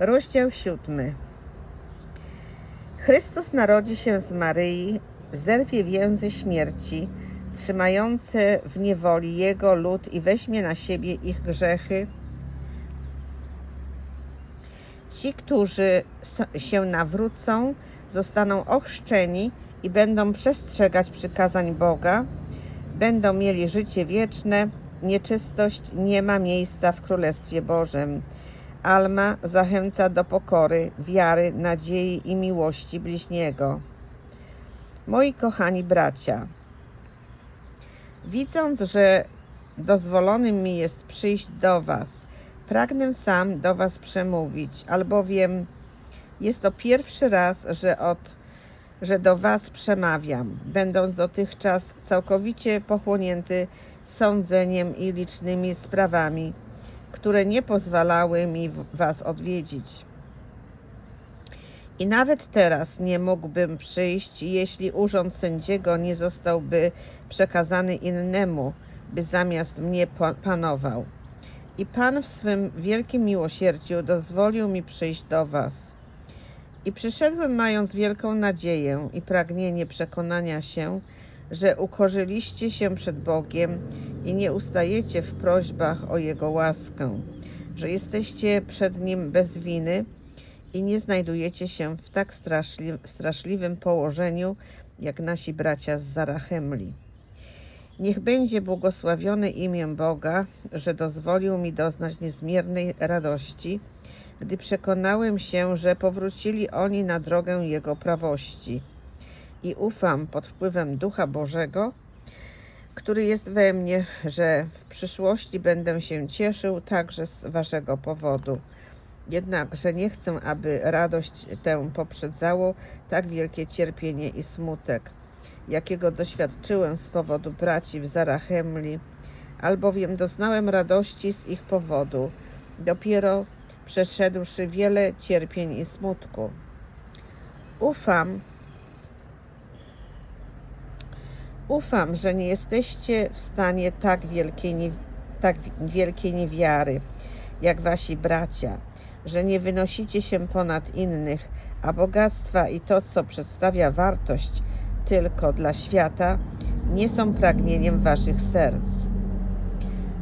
Rozdział siódmy. Chrystus narodzi się z Maryi, zerwie więzy śmierci, trzymające w niewoli Jego lud i weźmie na siebie ich grzechy. Ci, którzy się nawrócą, zostaną ochrzczeni i będą przestrzegać przykazań Boga, będą mieli życie wieczne, nieczystość nie ma miejsca w Królestwie Bożym. Alma zachęca do pokory, wiary, nadziei i miłości bliźniego. Moi kochani bracia, widząc, że dozwolonym mi jest przyjść do Was, pragnę sam do Was przemówić, albowiem jest to pierwszy raz, że od że do Was przemawiam, będąc dotychczas całkowicie pochłonięty sądzeniem i licznymi sprawami, które nie pozwalały mi Was odwiedzić. I nawet teraz nie mógłbym przyjść, jeśli urząd sędziego nie zostałby przekazany innemu, by zamiast mnie pa- panował. I Pan w swym wielkim miłosierdziu dozwolił mi przyjść do Was. I przyszedłem mając wielką nadzieję i pragnienie przekonania się, że ukorzyliście się przed Bogiem i nie ustajecie w prośbach o Jego łaskę, że jesteście przed Nim bez winy i nie znajdujecie się w tak straszli, straszliwym położeniu, jak nasi bracia z Zarachemli. Niech będzie błogosławione imię Boga, że dozwolił mi doznać niezmiernej radości, gdy przekonałem się, że powrócili oni na drogę Jego prawości. I ufam pod wpływem Ducha Bożego, który jest we mnie, że w przyszłości będę się cieszył także z Waszego powodu. Jednakże nie chcę, aby radość tę poprzedzało tak wielkie cierpienie i smutek, jakiego doświadczyłem z powodu braci w Zarachemli, albowiem doznałem radości z ich powodu, dopiero przeszedłszy wiele cierpień i smutku. Ufam, ufam, że nie jesteście w stanie tak wielkiej, tak wielkiej niewiary, jak wasi bracia, że nie wynosicie się ponad innych, a bogactwa i to, co przedstawia wartość tylko dla świata, nie są pragnieniem waszych serc.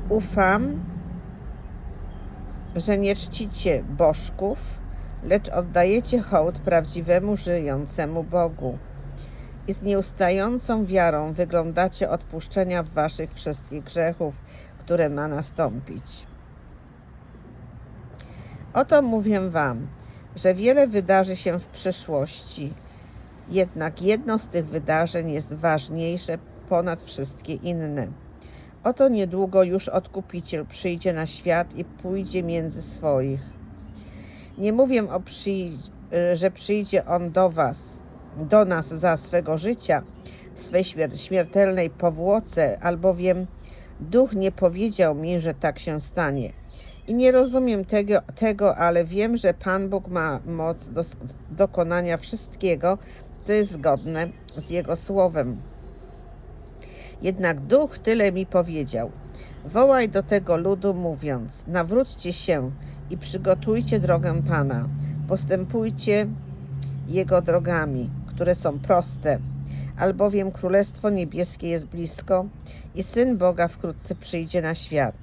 Ufam, że nie czcicie bożków, lecz oddajecie hołd prawdziwemu, żyjącemu Bogu. I z nieustającą wiarą wyglądacie odpuszczenia waszych wszystkich grzechów, które ma nastąpić. Oto mówię wam, że wiele wydarzy się w przyszłości, jednak jedno z tych wydarzeń jest ważniejsze ponad wszystkie inne. Oto niedługo już odkupiciel przyjdzie na świat i pójdzie między swoich. Nie mówię, o przyj- że przyjdzie on do was, do nas za swego życia, w swej śmier- śmiertelnej powłoce, albowiem duch nie powiedział mi, że tak się stanie. I nie rozumiem tego, tego ale wiem, że Pan Bóg ma moc do dokonania wszystkiego, co jest zgodne z Jego słowem. Jednak duch tyle mi powiedział: Wołaj do tego ludu, mówiąc: Nawróćcie się i przygotujcie drogę Pana, postępujcie jego drogami, które są proste, albowiem Królestwo Niebieskie jest blisko i Syn Boga wkrótce przyjdzie na świat.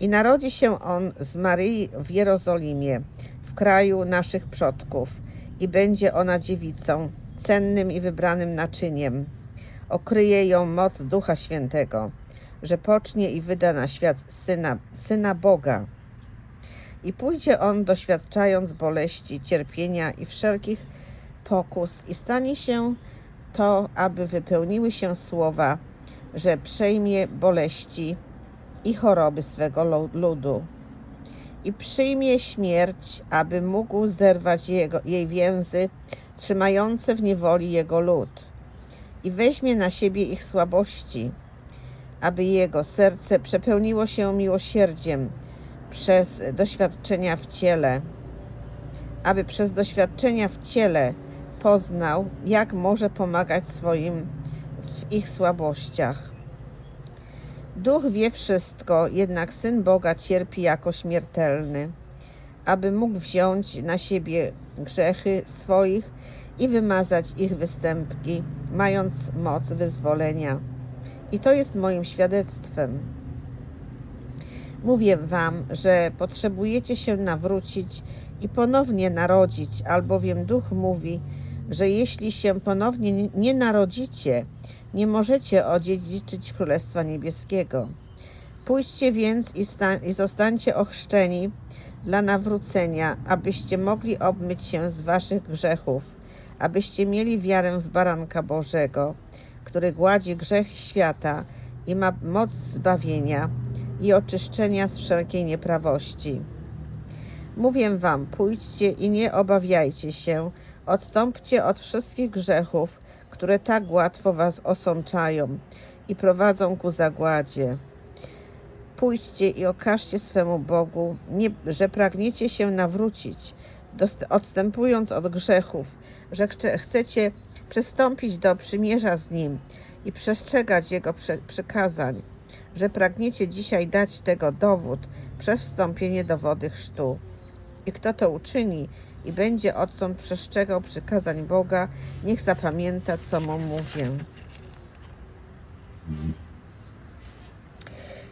I narodzi się on z Maryi w Jerozolimie, w kraju naszych przodków, i będzie ona dziewicą, cennym i wybranym naczyniem. Okryje ją moc Ducha Świętego, że pocznie i wyda na świat syna, syna Boga. I pójdzie on, doświadczając boleści, cierpienia i wszelkich pokus, i stanie się to, aby wypełniły się słowa, że przejmie boleści i choroby swego lu- ludu. I przyjmie śmierć, aby mógł zerwać jego, jej więzy, trzymające w niewoli jego lud. I weźmie na siebie ich słabości, aby jego serce przepełniło się miłosierdziem przez doświadczenia w ciele, aby przez doświadczenia w ciele poznał, jak może pomagać swoim w ich słabościach. Duch wie wszystko, jednak syn Boga cierpi jako śmiertelny. aby mógł wziąć na siebie grzechy swoich i wymazać ich występki, mając moc wyzwolenia. I to jest moim świadectwem. Mówię wam, że potrzebujecie się nawrócić i ponownie narodzić, albowiem Duch mówi, że jeśli się ponownie nie narodzicie, nie możecie odziedziczyć Królestwa Niebieskiego. Pójdźcie więc i, i zostańcie ochrzczeni dla nawrócenia, abyście mogli obmyć się z waszych grzechów, abyście mieli wiarę w Baranka Bożego, który gładzi grzech świata i ma moc zbawienia i oczyszczenia z wszelkiej nieprawości. Mówię wam, pójdźcie i nie obawiajcie się, odstąpcie od wszystkich grzechów, które tak łatwo was osączają i prowadzą ku zagładzie. Pójdźcie i okażcie swemu Bogu, nie, że pragniecie się nawrócić, odstępując od grzechów, że chce- chcecie przystąpić do przymierza z Nim i przestrzegać Jego przykazań, że pragniecie dzisiaj dać tego dowód przez wstąpienie do wody chrztu. I kto to uczyni i będzie odtąd przestrzegał przykazań Boga, niech zapamięta, co mu mówię.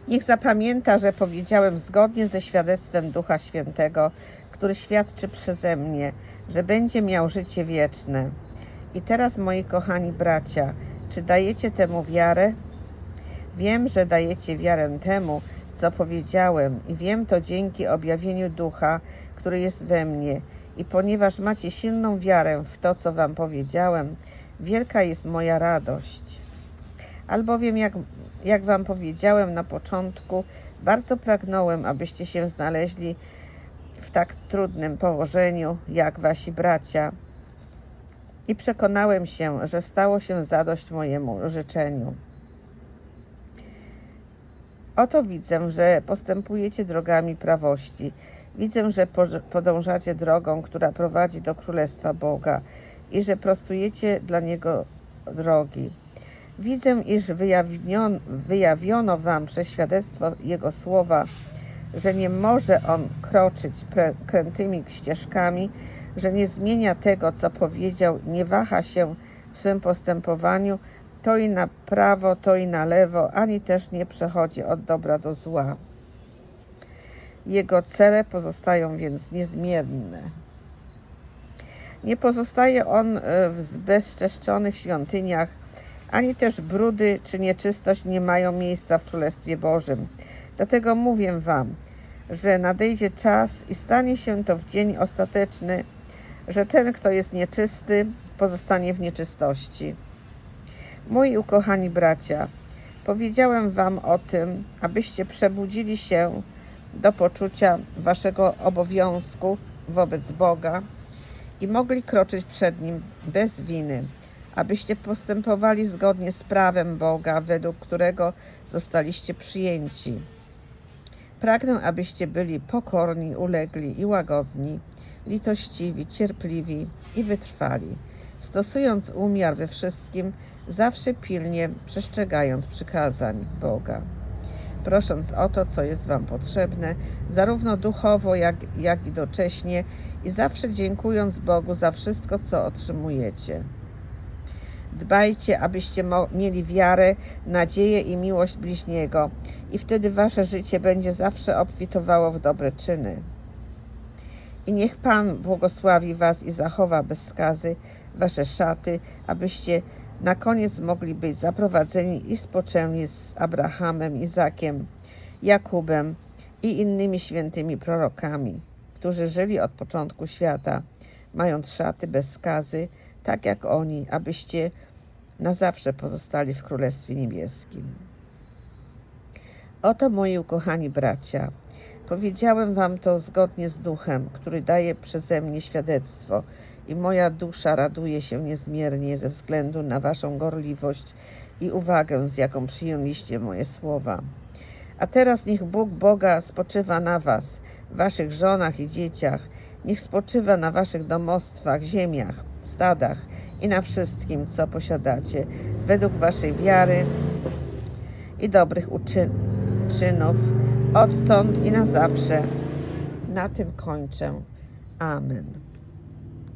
Niech zapamięta, że powiedziałem zgodnie ze świadectwem Ducha Świętego, który świadczy przeze mnie, że będzie miał życie wieczne. I teraz, moi kochani bracia, czy dajecie temu wiarę? Wiem, że dajecie wiarę temu, co powiedziałem, i wiem to dzięki objawieniu Ducha, który jest we mnie. I ponieważ macie silną wiarę w to, co Wam powiedziałem, wielka jest moja radość. Albowiem, jak, jak Wam powiedziałem na początku, bardzo pragnąłem, abyście się znaleźli w tak trudnym położeniu jak Wasi bracia. I przekonałem się, że stało się zadość mojemu życzeniu. Oto widzę, że postępujecie drogami prawości. Widzę, że podążacie drogą, która prowadzi do Królestwa Boga i że prostujecie dla Niego drogi. Widzę, iż wyjawiono, Wam przez świadectwo Jego słowa, że nie może On kroczyć krętymi ścieżkami, że nie zmienia tego, co powiedział, nie waha się w swym postępowaniu, to i na prawo, to i na lewo, ani też nie przechodzi od dobra do zła. Jego cele pozostają więc niezmienne. Nie pozostaje on e, w zbezczeszczonych świątyniach, ani też brudy czy nieczystość nie mają miejsca w Królestwie Bożym. Dlatego mówię wam, że nadejdzie czas i stanie się to w dzień ostateczny, że ten, kto jest nieczysty, pozostanie w nieczystości. Moi ukochani bracia, powiedziałem wam o tym, abyście przebudzili się do poczucia waszego obowiązku wobec Boga i mogli kroczyć przed Nim bez winy, abyście postępowali zgodnie z prawem Boga, według którego zostaliście przyjęci. Pragnę, abyście byli pokorni, ulegli i łagodni, litościwi, cierpliwi i wytrwali, stosując umiar we wszystkim, zawsze pilnie przestrzegając przykazań Boga prosząc o to, co jest Wam potrzebne, zarówno duchowo, jak, jak i docześnie, i zawsze dziękując Bogu za wszystko, co otrzymujecie. Dbajcie, abyście mieli wiarę, nadzieję i miłość bliźniego, i wtedy Wasze życie będzie zawsze obfitowało w dobre czyny. I niech Pan błogosławi Was i zachowa bez skazy Wasze szaty, abyście na koniec mogli być zaprowadzeni i spoczęli z Abrahamem, Izakiem, Jakubem i innymi świętymi prorokami, którzy żyli od początku świata, mając szaty bez skazy, tak jak oni, abyście na zawsze pozostali w Królestwie Niebieskim. Oto moi ukochani bracia, powiedziałem wam to zgodnie z duchem, który daje przeze mnie świadectwo i moja dusza raduje się niezmiernie ze względu na waszą gorliwość i uwagę, z jaką przyjęliście moje słowa. A teraz niech Bóg Boga spoczywa na was, waszych żonach i dzieciach, niech spoczywa na waszych domostwach, ziemiach, stadach i na wszystkim, co posiadacie, według waszej wiary i dobrych uczyn- czynów, odtąd i na zawsze. na tym kończę. Amen.